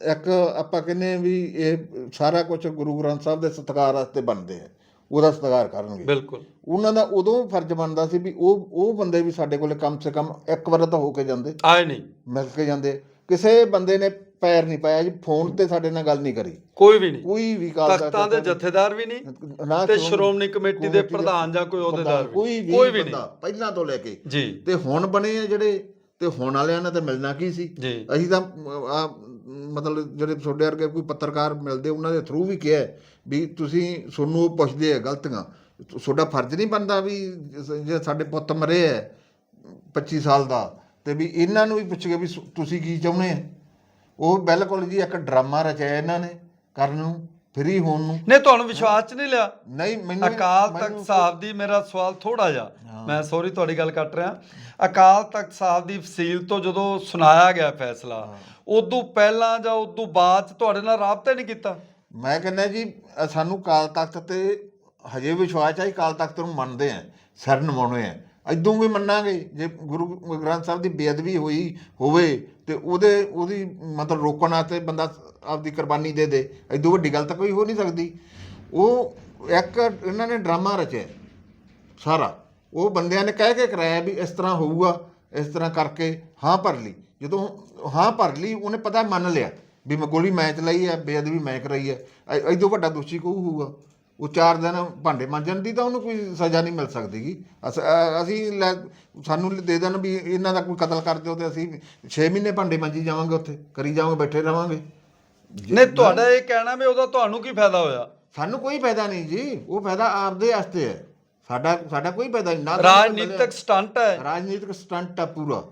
ਇੱਕ ਆਪਾਂ ਕਹਿੰਦੇ ਹਾਂ ਵੀ ਇਹ ਸਾਰਾ ਕੁਝ ਗੁਰੂ ਗ੍ਰੰਥ ਸਾਹਿਬ ਦੇ ਸਤਿਕਾਰ ਵਾਸਤੇ ਬਣਦੇ ਆ ਉਹਦਾ ਸਤਿਕਾਰ ਕਰਨਗੇ। ਬਿਲਕੁਲ। ਉਹਨਾਂ ਦਾ ਉਦੋਂ ਫਰਜ਼ ਬਣਦਾ ਸੀ ਵੀ ਉਹ ਉਹ ਬੰਦੇ ਵੀ ਸਾਡੇ ਕੋਲੇ ਕਮ ਸੇ ਕਮ ਇੱਕ ਵਾਰ ਤਾਂ ਹੋ ਕੇ ਜਾਂਦੇ। ਆਏ ਨਹੀਂ। ਮਿਲ ਕੇ ਜਾਂਦੇ। ਕਿਸੇ ਬੰਦੇ ਨੇ ਪੈਰ ਨਹੀਂ ਪਾਇਆ ਜੀ ਫੋਨ ਤੇ ਸਾਡੇ ਨਾਲ ਗੱਲ ਨਹੀਂ ਕਰੀ। ਕੋਈ ਵੀ ਨਹੀਂ। ਕੋਈ ਵੀ ਗੱਲ ਤਖਤਾਂ ਦੇ ਜਥੇਦਾਰ ਵੀ ਨਹੀਂ ਤੇ ਸ਼੍ਰੋਮਣੀ ਕਮੇਟੀ ਦੇ ਪ੍ਰਧਾਨ ਜਾਂ ਕੋਈ ਅਹੁਦੇਦਾਰ ਕੋਈ ਵੀ ਕੋਈ ਵੀ ਨਹੀਂ। ਪਹਿਲਾਂ ਤੋਂ ਲੈ ਕੇ। ਜੀ। ਤੇ ਹੁਣ ਬਣੇ ਆ ਜਿਹੜੇ ਤੇ ਹੁਣ ਵਾਲਿਆਂ ਨੇ ਤਾਂ ਮਿਲਣਾ ਕੀ ਸੀ? ਅਸੀਂ ਤਾਂ ਆ ਮਤਲਬ ਜਿਹੜੇ ਤੁਹਾਡੇ ਵਰਗੇ ਕੋਈ ਪੱਤਰਕਾਰ ਮਿਲਦੇ ਉਹਨਾਂ ਦੇ ਥਰੂ ਵੀ ਕਿਹਾ ਵੀ ਤੁਸੀਂ ਤੁਹਾਨੂੰ ਉਹ ਪੁੱਛਦੇ ਆ ਗਲਤੀਆਂ। ਤੁਹਾਡਾ ਫਰਜ਼ ਨਹੀਂ ਬਣਦਾ ਵੀ ਜੇ ਸਾਡੇ ਪੁੱਤ ਮਰੇ ਹੈ 25 ਸਾਲ ਦਾ। ਤੇ ਵੀ ਇਹਨਾਂ ਨੂੰ ਵੀ ਪੁੱਛਗੇ ਵੀ ਤੁਸੀਂ ਕੀ ਚਾਹੁੰਦੇ ਆ? ਉਹ ਬਿਲਕੁਲ ਜੀ ਇੱਕ ਡਰਾਮਾ ਰਚਿਆ ਇਹਨਾਂ ਨੇ ਕਰਨ ਨੂੰ ਫਰੀ ਹੋਣ ਨੂੰ। ਨਹੀਂ ਤੁਹਾਨੂੰ ਵਿਸ਼ਵਾਸ ਚ ਨਹੀਂ ਲਿਆ? ਨਹੀਂ ਮੈਨੂੰ ਅਕਾਲ ਤਖਤ ਸਾਹਿਬ ਦੀ ਮੇਰਾ ਸਵਾਲ ਥੋੜਾ ਜਿਹਾ। ਮੈਂ ਸੌਰੀ ਤੁਹਾਡੀ ਗੱਲ ਕੱਟ ਰਿਹਾ। ਅਕਾਲ ਤਖਤ ਸਾਹਿਬ ਦੀ ਫਸੀਲ ਤੋਂ ਜਦੋਂ ਸੁਣਾਇਆ ਗਿਆ ਫੈਸਲਾ ਉਦੋਂ ਪਹਿਲਾਂ ਜਾਂ ਉਦੋਂ ਬਾਅਦ ਚ ਤੁਹਾਡੇ ਨਾਲ ਰਾਬਤਾ ਨਹੀਂ ਕੀਤਾ? ਮੈਂ ਕਹਿੰਦਾ ਜੀ ਸਾਨੂੰ ਕਾਲ ਤਖਤ ਤੇ ਹਜੇ ਵਿਸ਼ਵਾਸ ਹੈ ਕਾਲ ਤਖਤ ਨੂੰ ਮੰਨਦੇ ਆ ਸਿਰ ਨਿਵਾਉਣੇ ਆ। ਇਦੋਂ ਵੀ ਮੰਨਾਂਗੇ, ਜੇ ਗੁਰੂ ਗ੍ਰੰਥ ਸਾਹਿਬ ਦੀ ਬੇਅਦਬੀ ਹੋਈ ਹੋਵੇ ਤੇ ਉਹਦੇ, ਉਹਦੀ ਮਤਲਬ ਰੋਕਣ ਵਾਸਤੇ ਬੰਦਾ ਆਪਦੀ ਕੁਰਬਾਨੀ ਦੇ ਦੇ ਇਦੋਂ ਵੱਡੀ ਗੱਲ ਤਾਂ ਕੋਈ ਹੋ ਨਹੀਂ ਸਕਦੀ। ਉਹ ਇੱਕ ਇਹਨਾਂ ਨੇ ਡਰਾਮਾ ਰਚਿਆ ਸਾਰਾ। ਉਹ ਬੰਦਿਆਂ ਨੇ ਕਹਿ ਕੇ ਕਰਾਇਆ ਵੀ ਇਸ ਤਰ੍ਹਾਂ ਹੋਊਗਾ, ਇਸ ਤਰ੍ਹਾਂ ਕਰਕੇ ਹਾਂ ਭਰ ਲਈ। ਜਦੋਂ ਹਾਂ ਭਰ ਲਈ, ਉਹਨੇ ਪਤਾ ਮੰਨ ਲਿਆ ਵੀ ਮੈਂ ਗੋਲੀ ਮੈਂ ਚਲਾਈ ਹੈ, ਬੇਅਦਬੀ ਮੈਂ ਕਰਾਈ ਹੈ। ਐ- ਵੱਡਾ ਦੋਸ਼ੀ ਕੋਈ ਹੋਊਗਾ? ਉਹ ਚਾਰ ਦਿਨ ਭਾਂਡੇ ਮਾਂਜਣ ਦੀ ਤਾਂ ਉਹਨੂੰ ਕੋਈ ਸਜ਼ਾ ਨਹੀਂ ਮਿਲ ਸਕਦੀਗੀ। ਅਸ- ਅ- ਅਸੀਂ ਲੈ- ਸਾਨੂੰ ਦੇ ਦੇਣ ਵੀ ਇਹਨਾਂ ਦਾ ਕੋਈ ਕਤਲ ਕਰ ਦਿਓ ਤੇ ਅਸੀਂ 6 ਮਹੀਨੇ ਭਾਂਡੇ ਮਾਂਜੀ ਜਾਵਾਂਗੇ ਉੱਥੇ ਕਰੀ ਜਾਵਾਂਗੇ ਬੈਠੇ ਰਵਾਂਗੇ ਨਹੀਂ ਤੁਹਾਡਾ ਇਹ ਕਹਿਣਾ ਵੀ ਉਹਦਾ ਤੁਹਾਨੂੰ ਕੀ ਫਾਇਦਾ ਹੋਇਆ? ਸਾਨੂੰ ਕੋਈ ਫਾਇਦਾ ਨਹੀਂ ਜੀ ਉਹ ਫਾਇਦਾ ਆਪਦੇ ਵਾਸਤੇ ਹੈ। ਸਾਡਾ ਸਾਡਾ ਕੋਈ ਫਾਇਦਾ ਨਹੀਂ ਨਾ ਤਾਂ ਕੋਈ ਰਾਜਨੀਤਿਕ ਸਟੰਟ ਹੈ। ਰਾਜਨੀਤਿਕ ਸਟੰਟ ਆ ਪੂਰਾ।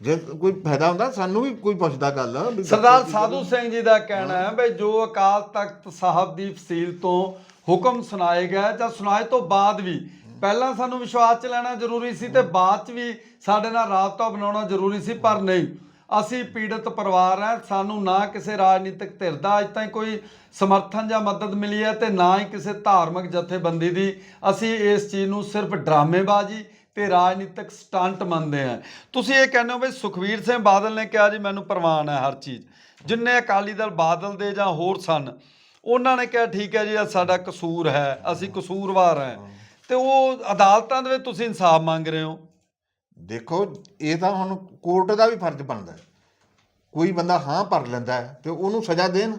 ਜੇ ਕੋਈ ਫਾਇਦਾ ਹੁੰਦਾ ਸਾਨੂੰ ਵੀ ਕੋਈ ਪੁੱਛਦਾ ਗੱਲ ਵੀ ਸਰਦਾਰ ਸਾਧੂ ਸਿੰਘ ਜੀ ਦਾ ਕਹਿਣਾ ਹੈ ਵੀ ਜੋ ਅਕਾਲ ਤਖਤ ਸਾਹਿਬ ਦੀ ਫਸੀਲ ਤੋਂ ਹੁਕਮ ਸੁਣਾਏ ਗਏ ਜਾਂ ਸੁਣਾਏ ਤੋਂ ਬਾਅਦ ਵੀ, ਪਹਿਲਾਂ ਸਾਨੂੰ ਵਿਸ਼ਵਾਸ ਚ ਲੈਣਾ ਜ਼ਰੂਰੀ ਸੀ ਤੇ ਬਾਅਦ ਚ ਵੀ ਸਾਡੇ ਨਾਲ ਰਾਬਤਾ ਬਣਾਉਣਾ ਜ਼ਰੂਰੀ ਸੀ, ਪਰ ਨਹੀਂ। ਅਸੀਂ ਪੀੜਤ ਪਰਿਵਾਰ ਹੈ, ਸਾਨੂੰ ਨਾ ਕਿਸੇ ਰਾਜਨੀਤਿਕ ਧਿਰ ਦਾ ਅਜ ਤਾਈਂ ਕੋਈ ਸਮਰਥਨ ਜਾਂ ਮਦਦ ਮਿਲੀ ਹੈ ਤੇ ਨਾ ਹੀ ਕਿਸੇ ਧਾਰਮਿਕ ਜਥੇਬੰਦੀ ਦੀ। ਅਸੀਂ ਇਸ ਚੀਜ਼ ਨੂੰ ਸਿਰਫ ਡਰਾਮੇਬਾਜ਼ੀ ਤੇ ਰਾਜਨੀਤਿਕ ਸਟੰਟ ਮੰਨਦੇ ਆ ਤੁਸੀਂ ਇਹ ਕਹਿੰਦੇ ਹੋ ਵੀ ਸੁਖਵੀਰ ਸਿੰਘ ਬਾਦਲ ਨੇ ਕਿਹਾ ਜੀ, ਮੈਨੂੰ ਪ੍ਰਵਾਨ ਹੈ ਹਰ ਚੀਜ਼। ਜਿੰਨੇ ਅਕਾਲੀ ਦਲ ਬਾਦਲ ਦੇ ਜਾਂ ਹੋਰ ਸਨ ਉਹਨਾਂ ਨੇ ਕਿਹਾ ਠੀਕ ਹੈ ਜੀ ਇਹ ਸਾਡਾ ਕਸੂਰ ਹੈ ਅਸੀਂ ਕਸੂਰਵਾਰ ਹਾਂ। ਤੇ ਉਹ ਅਦਾਲਤਾਂ ਦੇ ਵਿੱਚ ਤੁਸੀਂ ਇਨਸਾਫ ਮੰਗ ਰਹੇ ਹੋ? ਦੇਖੋ ਇਹ ਤਾਂ ਹੁਣ ਕੋਰਟ ਦਾ ਵੀ ਫਰਜ਼ ਬਣਦਾ ਹੈ। ਕੋਈ ਬੰਦਾ ਹਾਂ ਭਰ ਲੈਂਦਾ ਹੈ ਤੇ ਉਹਨੂੰ ਸਜ਼ਾ ਦੇਣ।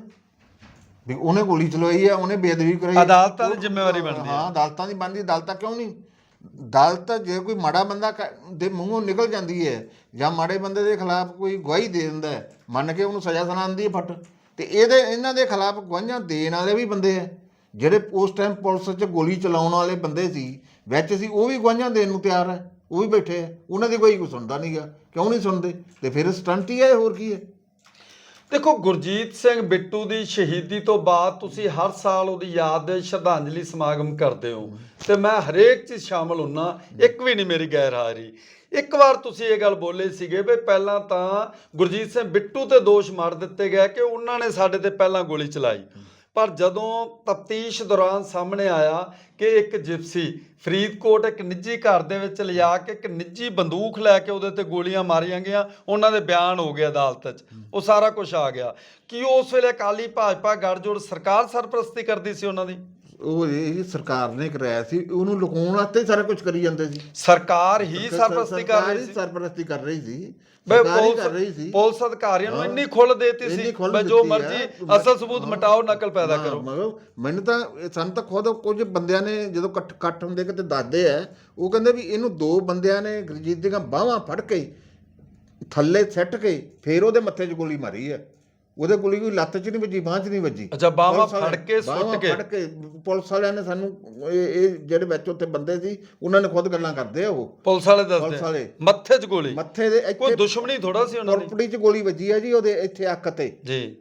ਵੀ ਉਹਨੇ ਗੋਲੀ ਚਲਾਈ ਹੈ ਉਹਨੇ ਬੇਅਦਬੀ ਕਰਾਈ ਹੈ। ਅਦਾਲਤਾਂ ਦੀ ਜ਼ਿੰਮੇਵਾਰੀ ਬਣਦੀ ਹੈ। ਹਾਂ ਅਦਾਲਤਾਂ ਦੀ ਬਣਦੀ ਅਦਾਲਤਾਂ ਕਿਉਂ ਨਹੀਂ? ਅਦਾਲਤ ਜੇ ਕੋਈ ਮਾੜਾ ਬੰਦਾ ਦੇ ਮੂੰਹੋਂ ਨਿਕਲ ਜਾਂਦੀ ਹੈ ਜਾਂ ਮਾੜੇ ਬੰਦੇ ਦੇ ਖਿਲਾਫ ਕੋਈ ਗਵਾਹੀ ਦੇ ਦਿੰਦਾ ਮੰਨ ਕੇ ਉਹਨੂੰ ਸਜ਼ਾ ਸੁਣਾਉਂਦੀ ਹੈ ਫਟ। ਤੇ ਇਹਦੇ ਇਹਨਾਂ ਦੇ ਖਿਲਾਫ ਗਵਾਹੀਆਂ ਦੇਣ ਵਾਲੇ ਵੀ ਬੰਦੇ ਆ। ਜਿਹੜੇ ਉਸ ਟਾਈਮ ਪੁਲਿਸ 'ਚ ਗੋਲੀ ਚਲਾਉਣ ਵਾਲੇ ਬੰਦੇ ਸੀ ਵਿੱਚ ਸੀ ਉਹ ਵੀ ਗਵਾਹੀਆਂ ਦੇਣ ਨੂੰ ਤਿਆਰ ਹੈ ਉਹ ਵੀ ਬੈਠੇ ਆ। ਉਹਨਾਂ ਦੀ ਕੋਈ ਕੋਈ ਸੁਣਦਾ ਨਹੀਂਗਾ ਕਿਉਂ ਨਹੀਂ ਸੁਣਦੇ? ਤੇ ਫਿਰ ਸਟੰਟ ਹੀ ਹੈ ਇਹ, ਹੋਰ ਕੀ ਹੈ ਦੇਖੋ, ਗੁਰਜੀਤ ਸਿੰਘ ਬਿੱਟੂ ਦੀ ਸ਼ਹੀਦੀ ਤੋਂ ਬਾਅਦ ਤੁਸੀਂ ਹਰ ਸਾਲ ਉਹਦੀ ਯਾਦ ਦੇ ਸ਼ਰਧਾਂਜਲੀ ਸਮਾਗਮ ਕਰਦੇ ਹੋ। ਤੇ ਮੈਂ ਹਰੇਕ ਚੀਜ਼ ਸ਼ਾਮਲ ਹੁੰਨਾ, ਇੱਕ ਵੀ ਨਹੀਂ ਮੇਰੀ ਗੈਰ ਹਾਜ਼ਰੀ। ਇੱਕ ਵਾਰ ਤੁਸੀਂ ਇਹ ਗੱਲ ਬੋਲੇ ਸੀਗੇ ਵੀ ਪਹਿਲਾਂ ਤਾਂ ਗੁਰਜੀਤ ਸਿੰਘ ਬਿੱਟੂ ਤੇ ਦੋਸ਼ ਮਾਰ ਦਿੱਤੇ ਗਏ ਕਿ ਉਹਨਾਂ ਨੇ ਸਾਡੇ ਤੇ ਪਹਿਲਾਂ ਗੋਲੀ ਚਲਾਈ। ਪਰ ਜਦੋਂ ਤਫਤੀਸ਼ ਦੌਰਾਨ ਸਾਹਮਣੇ ਆਇਆ ਕਿ ਇੱਕ ਜਿਪਸੀ ਫਰੀਦਕੋਟ ਇੱਕ ਨਿੱਜੀ ਘਰ ਦੇ ਵਿੱਚ ਲਿਜਾ ਕੇ ਇੱਕ ਨਿੱਜੀ ਬੰਦੂਕ ਲੈ ਕੇ ਉਹਦੇ ਤੇ ਗੋਲੀਆਂ ਮਾਰੀਆਂ ਗਈਆਂ ਉਹਨਾਂ ਦੇ ਬਿਆਨ ਹੋ ਗਏ ਅਦਾਲਤ 'ਚ। ਉਹ ਸਾਰਾ ਕੁਝ ਆ ਗਿਆ। ਕੀ ਉਸ ਵੇਲੇ ਅਕਾਲੀ ਭਾਜਪਾ ਗੱਠਜੋੜ ਸਰਕਾਰ ਸਰਪ੍ਰਸਤੀ ਕਰਦੀ ਸੀ ਉਹਨਾਂ ਦੀ? ਉਹ ਇਹ ਸਰਕਾਰ ਨੇ ਕਰਾਇਆ ਸੀ ਉਹਨੂੰ ਲੁਕਾਉਣ ਵਾਸਤੇ ਸਾਰਾ ਕੁਝ ਕਰੀ ਜਾਂਦੇ ਸੀ। ਸਰਕਾਰ ਹੀ ਸਰਪ੍ਰਸਤੀ ਕਰ ਰਹੀ ਸੀ। ਸਰਪ੍ਰਸਤੀ ਕਰ ਰਹੀ ਸੀ। ਬਈ ਸਰਕਾਰ ਹੀ ਕਰ ਰਹੀ ਸੀ ਪੁਲਿਸ ਅਧਿਕਾਰੀਆਂ ਨੂੰ ਹਾਂ। ਇੰਨੀ ਖੁੱਲ ਦੇਤੀ ਇੰਨੀ ਸੀ ਖੁੱਲ੍ਹ ਬਈ ਜੋ ਦਿੱਤੀ ਮਰਜ਼ੀ। ਅਸਲ ਸਬੂਤ ਮਿਟਾਓ ਨਕਲ ਪੈਦਾ ਹਾਂ, ਕਰੋ ਮਤਲਬ ਮੈਨੂੰ ਤਾਂ ਇਹ ਸਾਨੂੰ ਤਾਂ ਖੁਦ ਕੁਝ ਬੰਦਿਆਂ ਨੇ ਜਦੋਂ ਇਕੱਠ ਇਕੱਠ ਹੁੰਦੇ ਕਿਤੇ ਦੱਸਦੇ ਆ ਉਹ ਕਹਿੰਦੇ ਵੀ ਇਹਨੂੰ ਦੋ ਬੰਦਿਆਂ ਨੇ ਗੁਰਜੀਤ ਦੀਆਂ ਬਾਹਾਂ ਫੜ ਕੇ ਥੱਲੇ ਸੱਟ ਕੇ ਫੇਰ ਉਹਦੇ ਮੱਥੇ 'ਚ ਗੋਲੀ ਮਾਰੀ ਹੈ ਉਹਦੇ ਗੋਲੀ ਕੋਈ ਲੱਤ 'ਚ ਨਹੀਂ ਵੱਜੀ ਬਾਂਹ 'ਚ ਨਹੀਂ ਵੱਜੀ। ਅੱਛਾ, ਬਾਹਾਂ ਫੜ ਕੇ ਸੁੱਟ ਕੇ। ਫੜ ਕੇ ਪੁਲਿਸ ਵਾਲਿਆਂ ਨੇ ਸਾਨੂੰ ਇਹ ਜਿਹੜੇ ਵਿੱਚ ਉੱਥੇ ਬੰਦੇ ਸੀ ਉਹਨਾਂ ਨੇ ਖੁਦ ਗੱਲਾਂ ਕਰਦੇ ਆ ਉਹ। ਪੁਲਿਸ ਵਾਲੇ ਦੱਸਦੇ। ਮੱਥੇ 'ਚ ਗੋਲੀ? ਮੱਥੇ ਦੇ ਕੋਈ ਇੱਥੇ ਦੁਸ਼ਮਣੀ ਥੋੜਾ ਸੀ ਉਹਨਾਂ ਦੀ? ਕੁਰਪੜੀ 'ਚ ਗੋਲੀ ਵੱਜੀ ਆ ਜੀ ਉਹਦੇ ਇੱਥੇ ਅੱਖ ਤੇ। ਜੀ।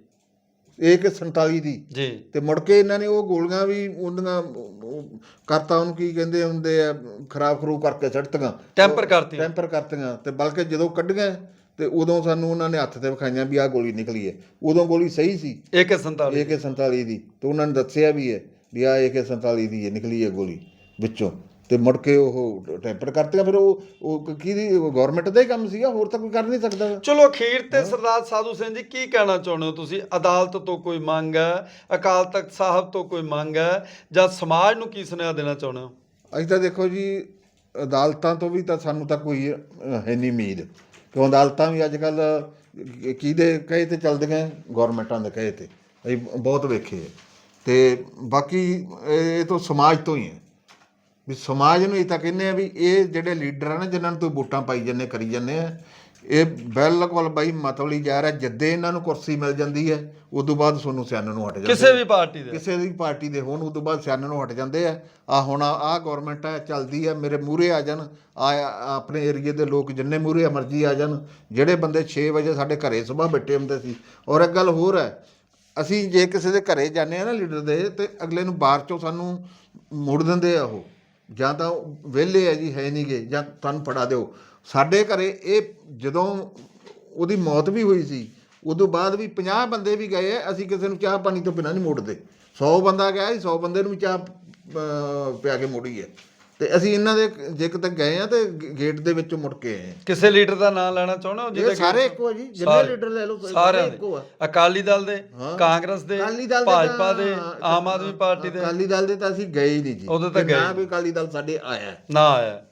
ਇੱਕ 47 ਦੀ। ਜੀ। ਤੇ ਮੁੜ ਕੇ ਇਹਨਾਂ ਨੇ ਉਹ ਗੋਲੀਆਂ ਵੀ ਉਹਦੀਆਂ ਉਹ ਕਰਤਾ ਉਹਨੂੰ ਕੀ ਕਹਿੰਦੇ ਹੁੰਦੇ ਆ ਖਰਾਬ ਖਰੂ ਕਰਕੇ ਛੱਡਤੀਆਂ ਟੈਂਪਰ ਕਰਤੀਆਂ। ਟੈਂਪਰ ਕਰਤੀਆਂ ਤੇ ਬਲਕਿ ਜਦੋਂ ਕੱਢੀਆਂ ਤੇ ਉਦੋਂ ਸਾਨੂੰ ਉਹਨਾਂ ਨੇ ਹੱਥ ਤੇ ਵਿਖਾਈਆਂ ਵੀ ਆਹ ਗੋਲੀ ਨਿਕਲੀ ਹੈ। ਉਦੋਂ ਗੋਲੀ ਸਹੀ ਸੀ। AK47 AK47 ਦੀ। ਤੇ ਉਹਨਾਂ ਨੇ ਦੱਸਿਆ ਵੀ ਹੈ ਵੀ ਆਹ AK47 ਦੀ ਹੈ ਨਿਕਲੀ ਹੈ ਗੋਲੀ ਵਿੱਚੋਂ। ਤੇ ਮੁੜ ਕੇ ਉਹ ਟੈਂਪਰ ਕਰਤੀਆਂ ਫਿਰ ਉਹ ਉਹ ਕਿਹਦੀ ਗਵਰਨਮੈਂਟ ਦਾ ਹੀ ਕੰਮ ਸੀਗਾ ਹੋਰ ਤਾਂ ਕੋਈ ਕਰ ਨਹੀਂ ਸਕਦਾ। ਚਲੋ ਅਖੀਰ ਤੇ ਸਰਦਾਰ ਸਾਧੂ ਸਿੰਘ ਜੀ ਕੀ ਕਹਿਣਾ ਚਾਹੁੰਦੇ ਹੋ ਤੁਸੀਂ? ਅਦਾਲਤ ਤੋਂ ਕੋਈ ਮੰਗ ਹੈ? ਅਕਾਲ ਤਖਤ ਸਾਹਿਬ ਤੋਂ ਕੋਈ ਮੰਗ ਹੈ? ਜਾਂ ਸਮਾਜ ਨੂੰ ਕੀ ਸੁਨੇਹਾ ਦੇਣਾ ਚਾਹੁੰਦੇ ਹੋ? ਅਸੀਂ ਤਾਂ ਦੇਖੋ ਜੀ ਅਦਾਲਤਾਂ ਤੋਂ ਵੀ ਤਾਂ ਸਾਨੂੰ ਤਾਂ ਕੋਈ ਹੈ ਨਹੀਂ ਉਮੀਦ। ਕਿਉਂ ਅਦਾਲਤਾਂ ਵੀ ਅੱਜ ਕੱਲ ਕਿਹਦੇ ਕਹੇ ਤੇ ਚੱਲਦੀਆਂ ਗਵਰਨਮੈਂਟਾਂ ਦੇ ਕਹੇ ਤੇ ਅਸੀਂ ਬਹੁਤ ਵੇਖੇ ਹੈ। ਤੇ ਬਾਕੀ ਇਹ ਇਹ ਤੋਂ ਸਮਾਜ ਤੋਂ ਹੀ ਹੈ ਵੀ ਸਮਾਜ ਨੂੰ ਇਹ ਤਾਂ ਕਹਿੰਦੇ ਆ ਵੀ ਇਹ ਜਿਹੜੇ ਲੀਡਰ ਆ ਨਾ, ਜਿਨ੍ਹਾਂ ਨੂੰ ਤੁਸੀਂ ਵੋਟਾਂ ਪਾਈ ਜੰਨੇ ਕਰੀ ਜੰਨੇ ਆ ਇਹ ਬਿਲਕੁਲ ਬਾਈ ਮਤਵਲੀ ਜਾ ਰਿਹਾ ਜੱਦੇ ਇਹਨਾਂ ਨੂੰ ਕੁਰਸੀ ਮਿਲ ਜਾਂਦੀ ਹੈ ਉਸ ਤੋਂ ਬਾਅਦ ਤੁਹਾਨੂੰ ਸਿਆਣਨ ਨੂੰ ਹਟ ਜਾਂਦੇ ਕਿਸੇ ਵੀ ਪਾਰਟੀ ਦੇ। ਕਿਸੇ ਦੀ ਪਾਰਟੀ ਦੇ ਹੋਣ ਉਸ ਤੋਂ ਬਾਅਦ ਸਿਆਣਨ ਨੂੰ ਹਟ ਜਾਂਦੇ ਆ। ਆ ਹੁਣ ਆ ਗਵਰਨਮੈਂਟ ਹੈ ਚੱਲਦੀ ਹੈ ਮੇਰੇ ਮੂਹਰੇ ਆ ਜਾਣ ਆ ਆਪਣੇ ਏਰੀਏ ਦੇ ਲੋਕ ਜਿੰਨੇ ਮੂਹਰੇ ਮਰਜ਼ੀ ਆ ਜਾਣ। ਜਿਹੜੇ ਬੰਦੇ 6 ਵਜੇ ਸਾਡੇ ਘਰੇ ਸਵੇਰ ਬੈਠੇ ਹੁੰਦੇ ਸੀ। ਔਰ ਇੱਕ ਗੱਲ ਹੋਰ ਹੈ ਅਸੀਂ ਜੇ ਕਿਸੇ ਦੇ ਘਰੇ ਜਾਂਦੇ ਆ ਨਾ ਲੀਡਰ ਦੇ ਤੇ ਅਗਲੇ ਨੂੰ ਬਾਹਰ ਚੋਂ ਸਾਨੂੰ ਮੋੜ ਦਿੰਦੇ ਆ ਉਹ। ਜਾਂ ਤਾਂ ਵਿਹਲੇ ਹੈ ਜੀ ਹੈ ਨਹੀਂਗੇ ਜਾਂ ਤੁਹਾਨੂੰ ਫੜਾ ਦਿਓ। ਸਾਡੇ ਘਰੇ ਇਹ ਜਦੋਂ ਉਹਦੀ ਮੌਤ ਵੀ ਹੋਈ ਸੀ ਉਦੋਂ ਬਾਅਦ ਵੀ 50 ਬੰਦੇ ਵੀ ਗਏ ਆ, ਅਸੀਂ ਕਿਸੇ ਨੂੰ ਚਾਹ ਪਾਣੀ ਤੋਂ ਬਿਨਾਂ ਨਹੀਂ ਮੋੜਦੇ। 100 ਬੰਦਾ ਗਿਆ ਸੀ 100 ਬੰਦੇ ਨੂੰ ਵੀ ਚਾਹ ਪਿਆ ਕੇ ਮੋੜੀ ਹੈ ਤੇ ਅਸੀਂ ਇਹਨਾਂ ਦੇ ਜੇ ਕਿਤੇ ਗਏ ਆ ਤੇ ਗੇਟ ਦੇ ਵਿੱਚੋਂ ਮੁੜ ਕੇ ਆਏ ਆ। ਕਿਸੇ ਲੀਡਰ ਦਾ ਨਾਮ ਲੈਣਾ ਚਾਹੁੰਦੇ ਇਹ ਜਿਹਦੇ ਸਾਰੇ ਇੱਕੋ ਆ ਜੀ। ਜਿੰਨੇ ਸਾਰੇ। ਲੀਡਰ ਲੈ ਲਓ ਸਾਰੇ ਸਾਰਿਆਂ ਇੱਕੋ ਆ। ਅਕਾਲੀ ਦਲ ਦੇ ਹਾਂ। ਕਾਂਗਰਸ ਦੇ ਅਕਾਲੀ ਦਲ ਦੇ ਭਾਜਪਾ ਤਾਂ- ਦੇ ਆਮ ਆਦਮੀ ਪਾਰਟੀ ਦੇ। ਅਕਾਲੀ ਦਲ ਦੇ ਤਾਂ ਅਸੀਂ ਗਏ ਹੀ ਨਹੀਂ ਜੀ। ਉਦੋਂ ਤਾਂ ਤੇ ਨਾ ਗਏ। ਵੀ ਅਕਾਲੀ ਦਲ ਸਾਡੇ ਆਇਆ। ਨਾ ਆਇਆ।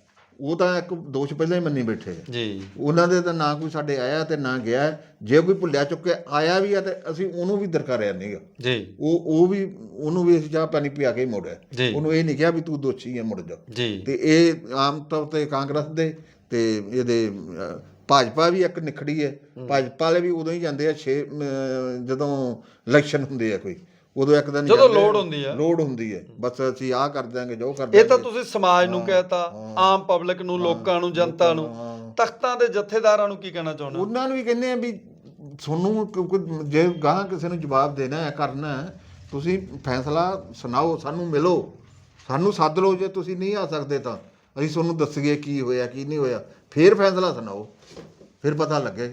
ਉਹ ਤਾਂ ਇੱਕ ਦੋਸ਼ ਪਹਿਲਾਂ ਹੀ ਮੰਨੀ ਬੈਠੇ ਆ। ਜੀ। ਉਹਨਾਂ ਦੇ ਤਾਂ ਨਾ ਕੋਈ ਸਾਡੇ ਆਇਆ ਤੇ ਨਾ ਗਿਆ। ਜੇ ਕੋਈ ਭੁੱਲਿਆ ਚੁੱਕਿਆ ਆਇਆ ਵੀ ਆ ਤੇ ਅਸੀਂ ਉਹਨੂੰ ਵੀ ਦਰਕਾਰਿਆ ਨਹੀਂਗਾ ਜੀ। ਉਹ ਉਹ ਵੀ ਉਹਨੂੰ ਵੀ ਅਸੀਂ ਚਾਹ ਪਾਣੀ ਪਿਆ ਕੇ ਮੋੜਿਆ। ਉਹਨੂੰ ਇਹ ਨਹੀਂ ਕਿਹਾ ਵੀ ਤੂੰ ਦੋਸ਼ੀ ਹੈ ਮੁੜ ਜਾ। ਤੇ ਇਹ ਆਮ ਤੌਰ ਤੇ ਕਾਂਗਰਸ ਦੇ ਤੇ ਇਹਦੇ ਭਾਜਪਾ ਵੀ ਇੱਕ ਨਿਖੜੀ ਹੈ। ਭਾਜਪਾ ਵਾਲੇ ਵੀ ਉਦੋਂ ਹੀ ਜਾਂਦੇ ਆ 6 ਜਦੋਂ ਇਲੈਕਸ਼ਨ ਹੁੰਦੇ ਆ ਕੋਈ। ਉਦੋਂ ਇੱਕ ਦਿਨ ਜਦੋਂ ਲੋੜ ਹੁੰਦੀ ਆ। ਲੋੜ ਹੁੰਦੀ ਹੈ। ਬਸ ਅਸੀਂ ਆਹ ਕਰ ਦਿਆਂਗੇ ਜੋ ਕਰ ਇਹ ਤਾਂ ਤੁਸੀਂ ਸਮਾਜ ਨੂੰ ਕਹਿਤਾ ਆਮ ਪਬਲਿਕ ਨੂੰ ਲੋਕਾਂ ਨੂੰ ਜਨਤਾ ਨੂੰ। ਤਖਤਾਂ ਦੇ ਜਥੇਦਾਰਾਂ ਨੂੰ ਕੀ ਕਹਿਣਾ ਚਾਹੁੰਦੇ ਹੋ? ਉਹਨਾਂ ਨੂੰ ਵੀ ਕਹਿੰਦੇ ਆ ਵੀ ਤੁਹਾਨੂੰ ਜੇ ਗਾਹਾਂ ਕਿਸੇ ਨੂੰ ਜਵਾਬ ਦੇਣਾ ਹੈ ਕਰਨਾ ਹੈ ਤੁਸੀਂ ਫੈਸਲਾ ਸੁਣਾਓ ਸਾਨੂੰ ਮਿਲੋ। ਸਾਨੂੰ ਸੱਦ ਲਓ ਜੇ ਤੁਸੀਂ ਨਹੀਂ ਆ ਸਕਦੇ ਤਾਂ। ਅਸੀਂ ਤੁਹਾਨੂੰ ਦੱਸੀਏ ਕੀ ਹੋਇਆ ਕੀ ਨਹੀਂ ਹੋਇਆ। ਫੇਰ ਫੈਸਲਾ ਸੁਣਾਓ। ਫਿਰ ਪਤਾ ਲੱਗੇ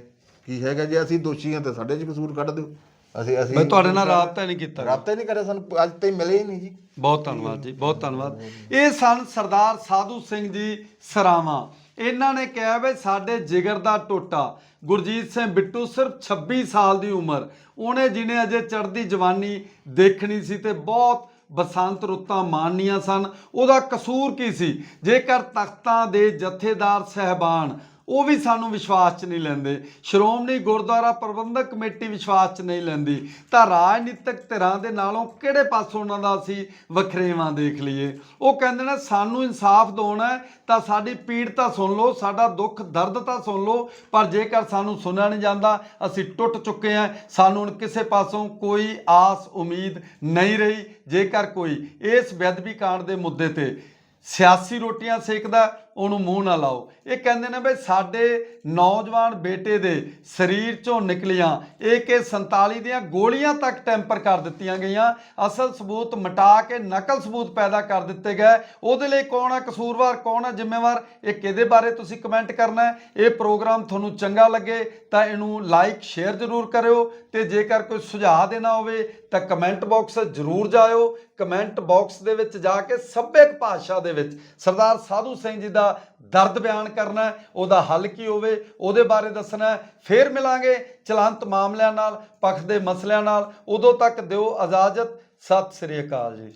ਕੀ ਹੈਗਾ ਜੇ ਅਸੀਂ ਦੋਸ਼ੀ ਹਾਂ ਤਾਂ ਸਾਡੇ 'ਚ ਕਸੂਰ ਕੱਢ ਦਿਓ। ਅਸੀਂ ਅਸੀਂ ਮੈਂ ਤੁਹਾਡੇ ਨਾਲ ਰਾਬਤਾ ਨਹੀਂ ਕੀਤਾ। ਰਾਬਤਾ ਹੀ ਨਹੀਂ ਕਰਿਆ ਸਾਨੂੰ ਅੱਜ ਤਾਈਂ ਮਿਲੇ ਹੀ ਨਹੀਂ ਜੀ। ਬਹੁਤ ਧੰਨਵਾਦ ਜੀ ਬਹੁਤ ਧੰਨਵਾਦ। ਇਹ ਸਨ ਸਰਦਾਰ ਸਾਧੂ ਸਿੰਘ ਜੀ ਸਰਾਵਾਂ। ਇਹਨਾਂ ਨੇ ਕਿਹਾ ਵੀ ਸਾਡੇ ਜਿਗਰ ਦਾ ਟੋਟਾ ਗੁਰਜੀਤ ਸਿੰਘ ਬਿੱਟੂ ਸਿਰਫ 26 ਸਾਲ ਦੀ ਉਮਰ। ਉਹਨੇ ਜਿਹਨੇ ਅਜੇ ਚੜ੍ਹਦੀ ਜਵਾਨੀ ਦੇਖਣੀ ਸੀ ਤੇ ਬਹੁਤ ਬਸੰਤ ਰੁੱਤਾਂ ਮਾਣਨੀਆਂ ਸਨ। ਉਹਦਾ ਕਸੂਰ ਕੀ ਸੀ? ਜੇਕਰ ਤਖਤਾਂ ਦੇ ਜਥੇਦਾਰ ਸਹਿਬਾਨ ਉਹ ਵੀ ਸਾਨੂੰ ਵਿਸ਼ਵਾਸ 'ਚ ਨਹੀਂ ਲੈਂਦੇ। ਸ਼੍ਰੋਮਣੀ ਗੁਰਦੁਆਰਾ ਪ੍ਰਬੰਧਕ ਕਮੇਟੀ ਵਿਸ਼ਵਾਸ 'ਚ ਨਹੀਂ ਲੈਂਦੀ। ਤਾਂ ਰਾਜਨੀਤਿਕ ਧਿਰਾਂ ਦੇ ਨਾਲੋਂ ਕਿਹੜੇ ਪਾਸੋਂ ਉਹਨਾਂ ਦਾ ਅਸੀਂ ਵਖਰੇਵਾਂ ਦੇਖ ਲਈਏ? ਉਹ ਕਹਿੰਦੇ ਨੇ, ਸਾਨੂੰ ਇਨਸਾਫ ਦਿਵਾਉਣਾ ਤਾਂ ਸਾਡੀ ਪੀੜ ਤਾਂ ਸੁਣ ਲਓ, ਸਾਡਾ ਦੁੱਖ, ਦਰਦ ਤਾਂ ਸੁਣ ਲਓ, ਪਰ ਜੇਕਰ ਸਾਨੂੰ ਸੁਣਿਆ ਨਹੀਂ ਜਾਂਦਾ, ਅਸੀਂ ਟੁੱਟ ਚੁੱਕੇ ਹਾਂ। ਸਾਨੂੰ ਹੁਣ ਕਿਸੇ ਪਾਸੋਂ ਕੋਈ ਆਸ, ਉਮੀਦ ਨਹੀਂ ਰਹੀ। ਜੇਕਰ ਕੋਈ ਇਸ ਬੇਅਦਬੀ ਕਾਂਡ ਦੇ ਮੁੱਦੇ ਤੇ ਸਿਆਸੀ ਰੋਟੀਆਂ ਸੇਕਦਾ ਉਹਨੂੰ ਮੂੰਹ ਨਾ ਲਾਓ। ਇਹ ਕਹਿੰਦੇ ਨੇ ਬਈ ਸਾਡੇ ਨੌਜਵਾਨ ਬੇਟੇ ਦੇ ਸਰੀਰ ਚੋਂ ਨਿਕਲੀਆਂ AK47 ਦੀਆਂ ਗੋਲੀਆਂ ਤੱਕ ਟੈਂਪਰ ਕਰ ਦਿੱਤੀਆਂ ਗਈਆਂ। ਅਸਲ ਸਬੂਤ ਮਿਟਾ ਕੇ ਨਕਲ ਸਬੂਤ ਪੈਦਾ ਕਰ ਦਿੱਤੇ ਗਏ। ਉਹਦੇ ਲਈ ਕੌਣ ਆ? ਕਸੂਰਵਾਰ ਕੌਣ ਆ? ਜ਼ਿੰਮੇਵਾਰ ਇਹ ਕਿਹਦੇ ਬਾਰੇ ਤੁਸੀਂ ਕਮੈਂਟ ਕਰਨਾ ਹੈ? ਇਹ ਪ੍ਰੋਗਰਾਮ ਤੁਹਾਨੂੰ ਚੰਗਾ ਲੱਗੇ ਤਾਂ ਇਹਨੂੰ ਲਾਈਕ, ਸ਼ੇਅਰ ਜ਼ਰੂਰ ਕਰਿਓ ਤੇ ਜੇਕਰ ਕੋਈ ਸੁਝਾਅ ਦੇਣਾ ਹੋਵੇ ਤਾਂ ਕਮੈਂਟ ਬਾਕਸ ਜ਼ਰੂਰ ਜਾਇਓ। ਕਮੈਂਟ ਬਾਕਸ ਦੇ ਵਿੱਚ ਜਾ ਕੇ ਸੱਭਿਅਕ ਭਾਸ਼ਾ ਦੇ ਵਿੱਚ ਸਰਦਾਰ ਸਾਧੂ ਸਿੰਘ ਜੀ ਦਾ ਦਰਦ ਬਿਆਨ ਕਰਨਾ ਉਹਦਾ ਹੱਲ ਕੀ ਹੋਵੇ, ਉਹਦੇ ਬਾਰੇ ਦੱਸਣਾ ਹੈ। ਫੇਰ ਮਿਲਾਂਗੇ ਚਲੰਤ ਮਾਮਲਿਆਂ ਨਾਲ, ਪੱਖ ਦੇ ਮਸਲਿਆਂ ਨਾਲ। ਉਦੋਂ ਤੱਕ ਦਿਓ ਇਜਾਜ਼ਤ। ਸਤਿ ਸ੍ਰੀ ਅਕਾਲ ਜੀ।